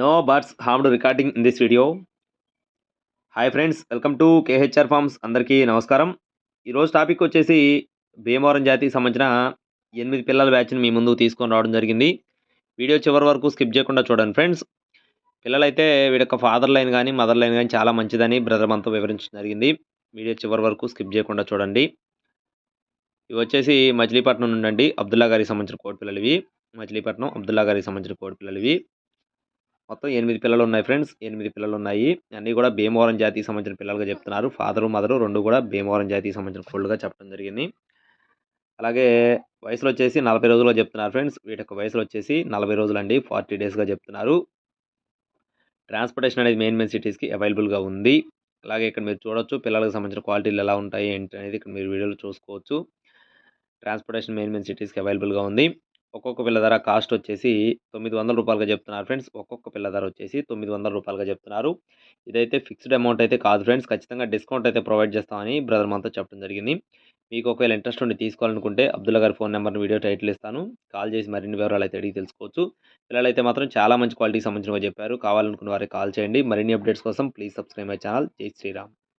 No birds harmed recording in this video hi friends welcome to KHR farms అందరికీ నమస్కారం. ఈరోజు topic వచ్చేసి భీమవరం జాతికి సంబంధించిన ఎనిమిది పిల్లల బ్యాచ్ని మీ ముందు తీసుకొని రావడం జరిగింది. వీడియో చివరి వరకు స్కిప్ చేయకుండా చూడండి ఫ్రెండ్స్ పిల్లలైతే వీడి యొక్క ఫాదర్ లైన్ కానీ మదర్ లైన్ కానీ చాలా మంచిదని బ్రదర్ మనతో వివరించడం జరిగింది. వీడియో చివరి వరకు స్కిప్ చేయకుండా చూడండి. ఇవి వచ్చేసి మచిలీపట్నం నుండి అండి. అబ్దుల్లా గారికి సంబంధించిన కోడి పిల్లలు ఇవి. మచిలీపట్నం అబ్దుల్లా గారికి సంబంధించిన కోడి పిల్లలు ఇవి. మొత్తం ఎనిమిది పిల్లలు ఉన్నాయి ఫ్రెండ్స్. ఎనిమిది పిల్లలు ఉన్నాయి అన్నీ కూడా భీమవరం జాతికి సంబంధించిన పిల్లలుగా చెప్తున్నారు. ఫాదరు మదరు రెండు కూడా భీమవరం జాతికి సంబంధించిన కోళ్ళుగా చెప్పడం జరిగింది. అలాగే వయసులో వచ్చేసి నలభై రోజులుగా చెప్తున్నారు ఫ్రెండ్స్. వీటి యొక్క వయసులో వచ్చేసి నలభై రోజులు అండి ఫార్టీ డేస్గా చెప్తున్నారు. ట్రాన్స్పోర్టేషన్ అనేది మెయిన్ మెయిన్ సిటీస్కి అవైలబుల్గా ఉంది. అలాగే ఇక్కడ మీరు చూడొచ్చు పిల్లలకు సంబంధించిన క్వాలిటీలు ఎలా ఉంటాయి ఏంటి అనేది ఇక్కడ మీరు వీడియోలో చూసుకోవచ్చు. ట్రాన్స్పోర్టేషన్ మెయిన్ మెయిన్ సిటీస్కి అవైలబుల్గా ఉంది. ఒక్కొక్క పిల్ల ధర కాస్ట్ వచ్చేసి తొమ్మిది వందల రూపాయలుగా చెప్తున్నారు ఫ్రెండ్స్. ఒక్కొక్క పిల్ల ధర వచ్చేసి తొమ్మిది వందల రూపాయలుగా చెప్తున్నారు. ఇదైతే ఫిక్స్డ్ అమౌంట్ అయితే కాదు ఫ్రెండ్స్. ఖచ్చితంగా డిస్కౌంట్ అయితే ప్రొవైడ్ చేస్తామని బ్రదర్ మనతో చెప్పడం జరిగింది. మీకు ఒకవేళ ఇంట్రెస్ట్ ఉండి తీసుకోవాలనుకుంటే అబ్దుల్ గారి ఫోన్ నెంబర్ని వీడియో టైటిల్ ఇస్తాను. కాల్ చేసి మరిన్ని వివరాలు అయితే అడిగి తెలుసుకోవచ్చు. పిల్లలైతే మాత్రం చాలా మంచి క్వాలిటీకి సంబంధించినవి చెప్పారు. కావాలనుకున్న వారికి కాల్ చేయండి. మరిన్ని అప్డేట్స్ కోసం ప్లీజ్ సబ్స్క్రైబ్ మై ఛానల్. జై శ్రీరామ్.